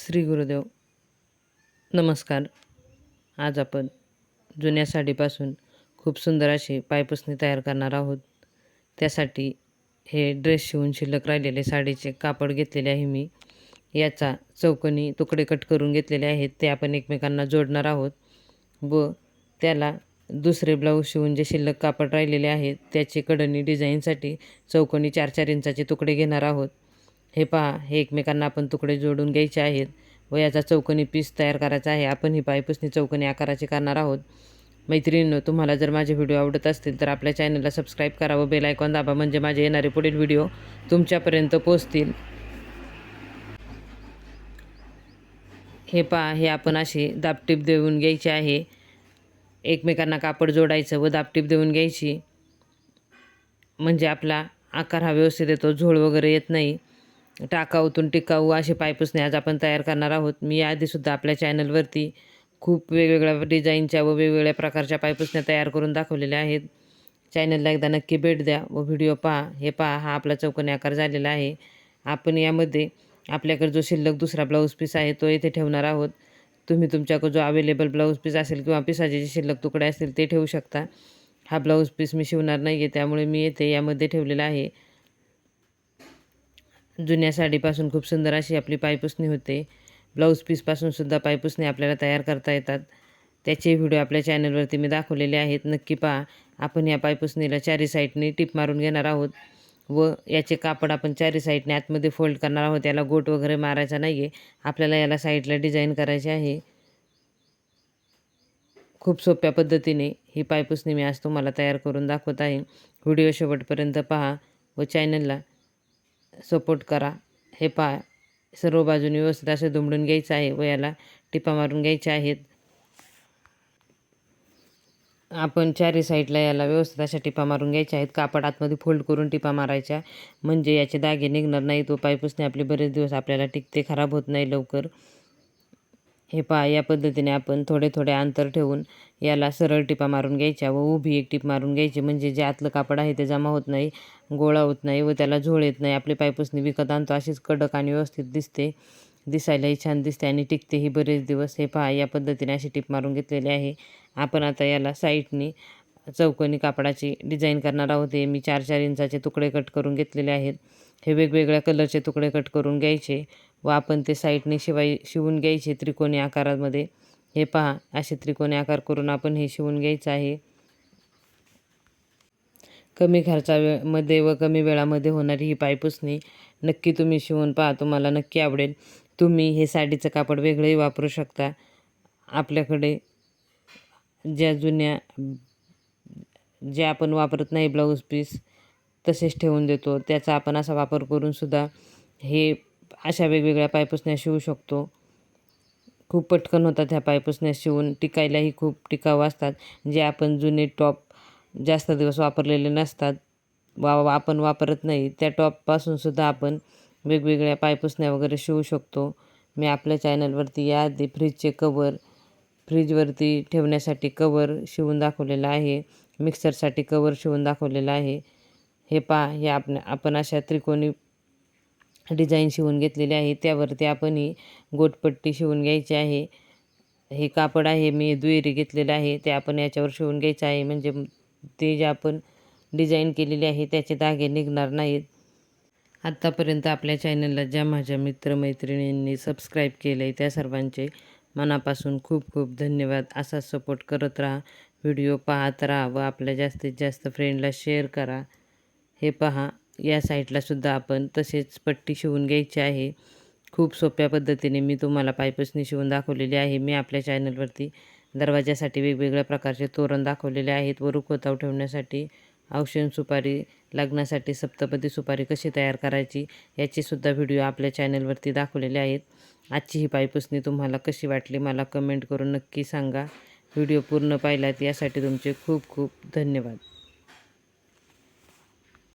श्री गुरुदेव. नमस्कार. आज आपण जुन्या साडीपासून खूप सुंदर अशी पायपुसणी तयार करणार आहोत. त्यासाठी हे ड्रेस शिवून शिल्लक राहिलेले साडीचे कापड घेतलेले आहे मी. याचा चौकनी तुकडे कट करून घेतलेले आहेत. ते आपण एकमेकांना जोडणार आहोत व त्याला दुसरे ब्लाऊज शिवून जे शिल्लक कापड राहिलेले आहेत त्याची कडणी डिझाईनसाठी चौकोनी चार चार इंचाचे तुकडे घेणार आहोत. हे पहा हे एकमेकांना आपण तुकडे जोडून घ्यायचे आहेत व याचा चौकोनी पीस तयार करायचा आहे. आपण ही पायपुसणी चौकोनी आकाराची करणार आहोत. मैत्रिणींनो तुम्हाला जर माझे व्हिडिओ आवडत असतील तर आपल्या चॅनलला सबस्क्राईब करा व बेल आयकॉन दाबा म्हणजे माझे येणारे पुढील व्हिडिओ तुमच्यापर्यंत पोचतील हे पहा हे आपण अशी दापटीप देऊन घ्यायची आहे. एकमेकांना कापड जोडायचं व दापटीप देऊन घ्यायची. म्हणजे आपला आकार हा व्यवस्थित येतो झोळ वगैरे येत नाही. टाकाऊतून टिकाऊ असे पायपुसणे आज आपण तयार करणार आहोत. मी आधीसुद्धा आपल्या चॅनलवरती खूप वेगवेगळ्या डिझाईनच्या व वेगवेगळ्या प्रकारच्या पायपुसण्या तयार करून दाखवलेल्या आहेत. चॅनलला एकदा नक्की भेट द्या व व्हिडिओ पहा. हे पहा हा आपला चौकोनी आकार झालेला आहे. आपण यामध्ये आपल्याकडे जो शिल्लक दुसरा ब्लाऊज पीस आहे तो येथे ठेवणार आहोत. तुम्ही तुमच्याकडे जो अवेलेबल ब्लाऊज पीस असेल किंवा पिसाचे जे शिल्लक तुकडे असतील ते ठेवू शकता. हा ब्लाऊज पीस मी शिवणार नाही आहे त्यामुळे मी येथे यामध्ये ठेवलेला आहे. जुन्या साडीपासून खूप सुंदर अशी आपली पायपुसणी होते. ब्लाऊज पीसपासूनसुद्धा पायपुसणी आपल्याला तयार करता येतात. त्याचे व्हिडिओ आपल्या चॅनलवरती मी दाखवलेले आहेत. नक्की पहा आपण या पायपुसणीला चारी साईडने टिप मारून घेणार आहोत व याचे कापड आपण चारी साईडने आतमध्ये फोल्ड करणार आहोत. याला गोट वगैरे मारायचा नाही आहे आपल्याला याला साईडला डिझाईन करायची आहे. खूप सोप्या पद्धतीने ही पायपुसणी मी आज तुम्हाला तयार करून दाखवत आहे. व्हिडिओ शेवटपर्यंत पहा व चॅनलला सपोर्ट करा. हे पहा सर्व बाजूने व्यवस्थित असं दुमडून घ्यायचं आहे व याला टिपा मारून घ्यायच्या आहेत. आपण चारी साईडला याला व्यवस्थित अशा टिपा मारून घ्यायच्या आहेत. कापड आतमध्ये फोल्ड करून टिपा मारायच्या. म्हणजे याचे दागे निघणार नाही तो पायपुसणे आपले बरेच दिवस आपल्याला टिकते खराब होत नाही लवकर. हे पहा या पद्धतीने आपण थोडे थोडे अंतर ठेवून याला सरळ टिपा मारून घ्यायच्या व उभी एक टिप मारून घ्यायची. म्हणजे जे आतलं कापड आहे ते जमा होत नाही गोळा होत नाही व त्याला झोळ येत नाही. आपली पायपुसणी विकत आणतो अशीच कडक आणि व्यवस्थित दिसते. दिसायलाही छान दिसते आणि टिकतेही बरेच दिवस. हे पहा या पद्धतीने अशी टिप मारून घेतलेली आहे. आपण आता याला साईडनी चौकोनी कापडाची डिझाईन करणार आहोत. हे मी चार चार इंचाचे तुकडे कट करून घेतलेले आहेत. हे वेगवेगळ्या कलरचे तुकडे कट करून घ्यायचे. व आपण ते साईडने शिवाय शिवून घ्यायचे त्रिकोणी आकारामध्ये. हे पहा असे त्रिकोणी आकार करून आपण हे शिवून घ्यायचं आहे. कमी खर्चा वेमध्ये व कमी वेळामध्ये होणारी ही पायपुसणी नक्की तुम्ही शिवून पहा तुम्हाला नक्की आवडेल. तुम्ही हे साडीचं कापड वेगळंही वापरू शकता. आपल्याकडे ज्या जुन्या जे आपण वापरत नाही ब्लाऊज पीस तसेच ठेवून देतो. त्याचा आपण असा वापर करूनसुद्धा हे अशा वेगवेगळ्या पायपुसण्या शिवू शकतो. खूप पटकन होतात ह्या पायपुसण्या शिवून. टिकायलाही खूप टिकाऊ असतात. जे आपण जुने टॉप जास्त दिवस वापरलेले नसतात वा वा आपण वापरत नाही त्या टॉपपासूनसुद्धा आपण वेगवेगळ्या पायपुसण्या वगैरे शिवू शकतो. मी आपल्या चॅनलवरती याआधी फ्रीजचे कवर फ्रीजवरती ठेवण्यासाठी कवर शिवून दाखवलेलं आहे. मिक्सरसाठी कवर शिवून दाखवलेलं आहे. हे पहा हे आपण आपण अशा त्रिकोणी डिझाईन शिवून घेतलेली आहे. त्यावरती आपण ही गोटपट्टी शिवून घ्यायची आहे. हे कापड आहे मी दुहेरी घेतलेलं आहे. ते आपण याच्यावर शिवून घ्यायचं आहे. म्हणजे ते जे आपण डिझाईन केलेली आहे त्याचे धागे निघणार नाहीत. आत्तापर्यंत आपल्या चॅनलला ज्या माझ्या मित्रमैत्रिणींनी सबस्क्राईब केलं आहे त्या सर्वांचे मनापासून खूप खूप धन्यवाद. असा सपोर्ट करत राहा. व्हिडिओ पाहत राहा व आपल्या जास्तीत जास्त फ्रेंडला शेअर करा. हे पहा. या साईडलासुद्धा आपण तसेच पट्टी शिवून घ्यायची आहे. खूप सोप्या पद्धतीने मी तुम्हाला पायपसनी शिवून दाखवलेली आहे. मी आपल्या चॅनलवरती दरवाजासाठी वेगवेगळ्या प्रकारचे तोरण दाखवलेले आहेत. व रुखवताव ठेवण्यासाठी औषण सुपारी लग्नासाठी सप्तपदी सुपारी कशी तयार करायची याचीसुद्धा व्हिडिओ आपल्या चॅनलवरती दाखवलेले आहेत. आजची ही पायपुसणी तुम्हाला कशी वाटली मला कमेंट करून नक्की सांगा. व्हिडिओ पूर्ण पाहिलात यासाठी तुमचे खूप खूप धन्यवाद.